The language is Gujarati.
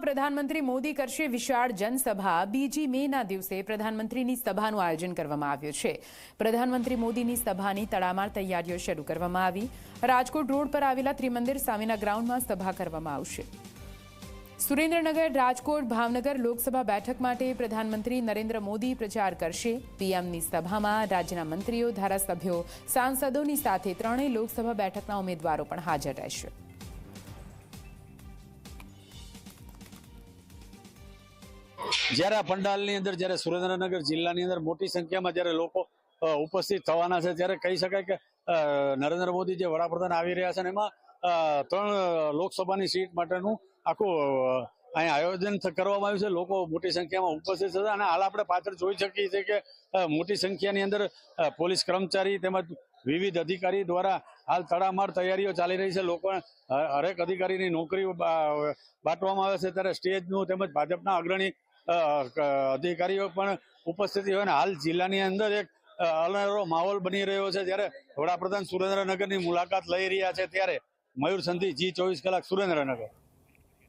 સુરતમાં પ્રધાનમંત્રી મોદી કરશે વિશાળ જનસભા. બીજી મેના દિવસે પ્રધાનમંત્રીની સભાનું આયોજન કરવામાં આવ્યું છે. પ્રધાનમંત્રી મોદીની સભાની તડામાર તૈયારીઓ શરૂ કરવામાં આવી. રાજકોટ રોડ પર આવેલા ત્રિમંદિર સામેના ગ્રાઉન્ડમાં સભા કરવામાં આવશે. સુરેન્દ્રનગર, રાજકોટ, ભાવનગર લોકસભા બેઠક માટે પ્રધાનમંત્રી નરેન્દ્ર મોદી પ્રચાર કરશે. પીએમની સભામાં રાજ્યના મંત્રીઓ, ધારાસભ્યો, સાંસદોની સાથે ત્રણેય લોકસભા બેઠકના ઉમેદવારો પણ હાજર રહેશે. જ્યારે આ પંડાલની અંદર, જ્યારે સુરેન્દ્રનગર જિલ્લાની અંદર મોટી સંખ્યામાં જ્યારે લોકો ઉપસ્થિત થવાના છે, ત્યારે કહી શકાય કે નરેન્દ્ર મોદી જે વડાપ્રધાન આવી રહ્યા છે એમાં ત્રણ લોકસભાની સીટ માટેનું આખું અહીં આયોજન કરવામાં આવ્યું છે. લોકો મોટી સંખ્યામાં ઉપસ્થિત થશે અને હાલ આપણે પાછળ જોઈ શકીએ છીએ કે મોટી સંખ્યાની અંદર પોલીસ કર્મચારી તેમજ વિવિધ અધિકારી દ્વારા હાલ તડામાર તૈયારીઓ ચાલી રહી છે. લોકો હરેક અધિકારીની નોકરી બાટવામાં આવે છે. ત્યારે સ્ટેજનું તેમજ ભાજપના અગ્રણી અધિકારીઓ પણ ઉપસ્થિત હોય અને હાલ જિલ્લાની અંદર એક અ, માહોલ બની રહ્યો છે. જ્યારે વડાપ્રધાન સુરેન્દ્રનગરની મુલાકાત લઈ રહ્યા છે ત્યારે મયુર સંધિ જી ચોવીસ કલાક સુરેન્દ્રનગર.